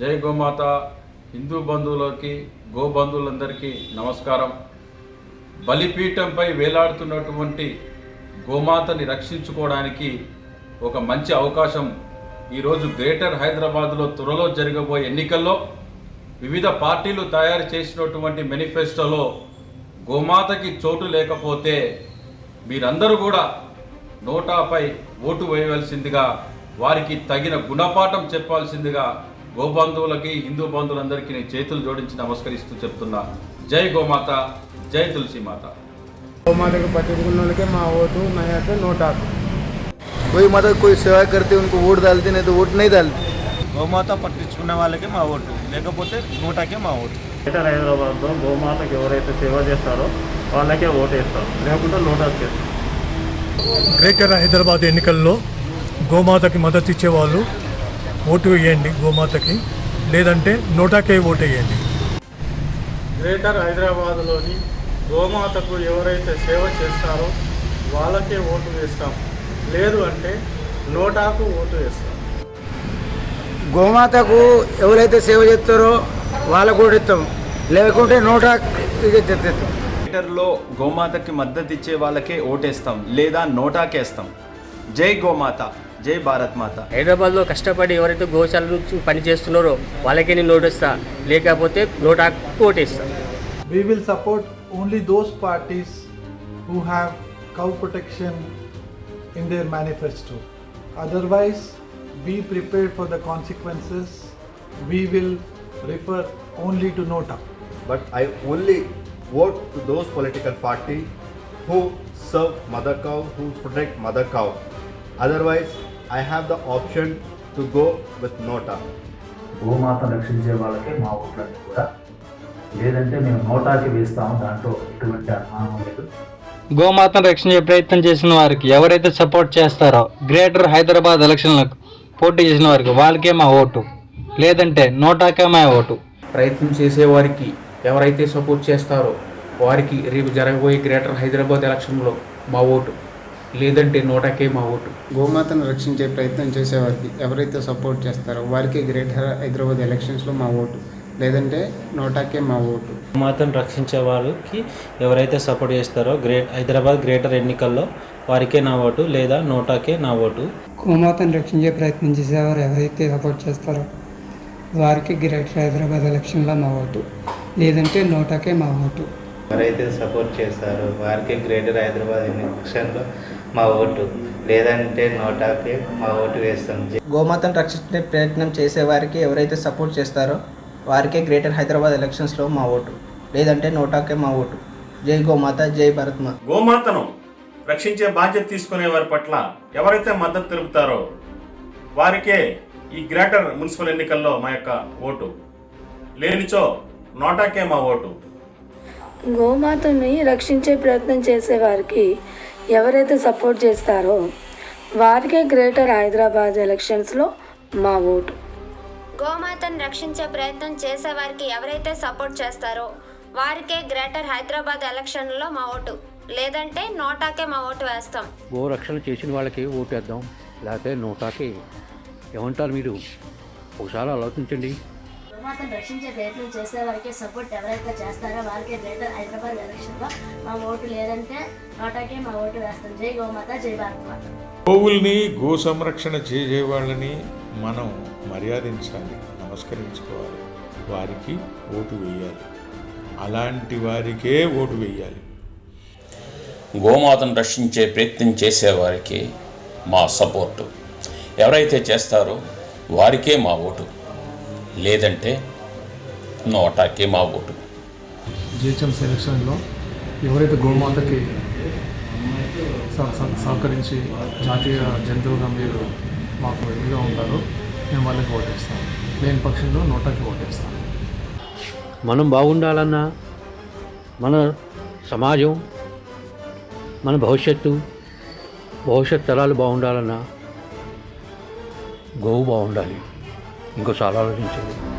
జై గోమాత హిందూ బంధువులకి గోబంధువులందరికీ నమస్కారం. బలిపీఠంపై వేలాడుతున్నటువంటి గోమాతని రక్షించుకోవడానికి ఒక మంచి అవకాశం ఈరోజు గ్రేటర్ హైదరాబాద్లో త్వరలో జరగబోయే ఎన్నికల్లో వివిధ పార్టీలు తయారు చేసినటువంటి మేనిఫెస్టోలో గోమాతకి చోటు లేకపోతే మీరందరూ కూడా నోటాపై ఓటు వేయవలసిందిగా వారికి తగిన గుణపాఠం చెప్పాల్సిందిగా గోబంధువులకి హిందూ బంధువులందరికీ నేను చేతులు జోడించి నమస్కరిస్తూ చెప్తున్నా జై గోమాత జై తులసి మాత గోమాతకు పట్టించుకున్న వాళ్ళకే మా ఓటు నయా तो नोट आते कोई मतलब कोई सेवा करते उनको वोट डालते नहीं तो वोट नहीं डालते గోమాత పట్టించుకునే వాళ్ళకి మా ఓటు లేకపోతే నూటకే మా ఓటు గ్రేటర్ హైదరాబాద్లో గోమాతకి ఎవరైతే సేవ చేస్తారో వాళ్ళకే ఓటు వేస్తారు లేకుంటే నోటాస్ చేస్తారు గ్రేటర్ హైదరాబాద్ ఎన్నికల్లో గోమాతకి మద్దతు ఇచ్చేవాళ్ళు ఓటు వేయండి గోమాతకి. లేదంటే నోటాకే ఓటు వేయండి గ్రేటర్ హైదరాబాద్లోని గోమాతకు ఎవరైతే సేవ చేస్తారో వాళ్ళకే ఓటు వేస్తాం. లేదు అంటే నోటాకు ఓటు వేస్తాం. గోమాతకు ఎవరైతే సేవ చేస్తారో వాళ్ళకు కూడా ఇస్తాం లేకుంటే నోట తెస్తాం ట్విట్టర్లో గోమాతకి మద్దతు ఇచ్చే వాళ్ళకే ఓటేస్తాం లేదా నోటాకేస్తాం. జై గోమాత. జై భారత్ మాత. హైదరాబాద్లో కష్టపడి ఎవరైతే గోశాలలు పని చేస్తున్నారో వాళ్ళకి నేను ఓటేస్తా లేకపోతే note ఓటేస్తా we will support only those parties who have cow protection in their manifesto otherwise be prepared for the consequences we will refer only to note but I only vote to those political party who serve mother cow who protect mother cow otherwise I have the option to go with Nota. గోమాత రక్షించే వాళ్ళకే మా ఓట్లన్నీ కూడా. లేదంటే మేము నోటాకి వేస్తాము దాంట్లో ఎటువంటి అనుమానం లేదు. గోమాతను రక్షించే ప్రయత్నం చేసిన వారికి ఎవరైతే సపోర్ట్ చేస్తారో గ్రేటర్ హైదరాబాద్ ఎలక్షన్లకు పోటీ చేసిన వారికి వాళ్ళకే మా ఓటు. లేదంటే నోటాకే మా ఓటు. ప్రయత్నం చేసేవారికి ఎవరైతే సపోర్ట్ చేస్తారో వారికి రేపు జరగబోయే గ్రేటర్ హైదరాబాద్ ఎలక్షన్లో మా ఓటు. లేదంటే నోటాకే మా ఓటు. గోమాతను రక్షించే ప్రయత్నం చేసేవారికి ఎవరైతే సపోర్ట్ చేస్తారో వారికి గ్రేటర్ హైదరాబాద్ ఎలక్షన్స్లో మా ఓటు. లేదంటే నోటాకే మా ఓటు. గోమాతను రక్షించే వాళ్ళకి ఎవరైతే సపోర్ట్ చేస్తారో గ్రేట్ హైదరాబాద్ గ్రేటర్ ఎన్నికల్లో వారికే నా ఓటు లేదా నోటాకే నా ఓటు. గోమాతను రక్షించే ప్రయత్నం చేసేవారు ఎవరైతే సపోర్ట్ చేస్తారో వారికి గ్రేటర్ హైదరాబాద్ ఎలక్షన్లో మా ఓటు. లేదంటే నోటాకే మా ఓటు. ఎవరైతే సపోర్ట్ చేస్తారో వారికే గ్రేటర్ హైదరాబాద్ ఎలక్షన్లో మా ఓటు. లేదంటే నోటాకే మా ఓటు వేస్తాం. గోమాతను రక్షించే ప్రయత్నం చేసే వారికి ఎవరైతే సపోర్ట్ చేస్తారో వారికే గ్రేటర్ హైదరాబాద్ ఎలక్షన్స్లో మా ఓటు. లేదంటే నోటాకే మా ఓటు. జై గోమాత జై భారత్ మాత గోమాతను రక్షించే బాధ్యత తీసుకునే వారి పట్ల ఎవరైతే మద్దతు తెలుపుతారో వారికే ఈ గ్రేటర్ మున్సిపల్ ఎన్నికల్లో మా యొక్క ఓటు. లేనిచో నోటాకే మా ఓటు. గోమాతని రక్షించే ప్రయత్నం చేసేవారికి ఎవరైతే సపోర్ట్ చేస్తారో వారికే గ్రేటర్ హైదరాబాద్ ఎలక్షన్స్లో మా ఓటు. గోమాతను రక్షించే ప్రయత్నం చేసేవారికి ఎవరైతే సపోర్ట్ చేస్తారో వారికే గ్రేటర్ హైదరాబాద్ ఎలక్షన్లో మా ఓటు. లేదంటే నోటాకే మా ఓటు వేస్తాం. గో రక్షణ చేసిన వాళ్ళకి ఓటు వేద్దాం. లేకపోతే నోటాకి. ఏమంటారు మీరు? ఒకసారి ఆలోచించండి. గోమాతను రక్షించే ప్రయత్నం చేసేవారికి సపోర్ట్ ఎవరైతే చేస్తారో వారికే గ్రేటర్ హైదరాబాద్ ఎలక్షన్లో మా ఓటు లేదంటే నోటాకే మా ఓటు వేస్తాం. జై గోమాత జై భారత్ మాత. గోవుల్ని గో సంరక్షణ చేసే వాళ్ళని మనం మర్యాదించాలి నమస్కరించుకోవాలి. వారికి ఓటు వేయాలి. అలాంటి వారికే ఓటు వేయాలి. గోమాతను రక్షించే ప్రయత్నం చేసేవారికి మా సపోర్టు. ఎవరైతే చేస్తారో వారికే మా ఓటు. లేదంటే నోటాకే మా ఓటు. జిహెచ్ఎం సెలక్షన్లో ఎవరైతే గోమాతకి సహ- సహ- సహకరించి జాతీయ జంతువుగా మీరు మాకు ఇదిగా ఉంటారో మేము వాళ్ళకి ఓటేస్తాం లేని పక్షంలో నోటాకి ఓటేస్తాం మనం బాగుండాలన్నా మన సమాజం మన భవిష్యత్తు భవిష్యత్ తరాలు బాగుండాలన్నా గోవు బాగుండాలి. ఇంకోసారి ఆలోచించండి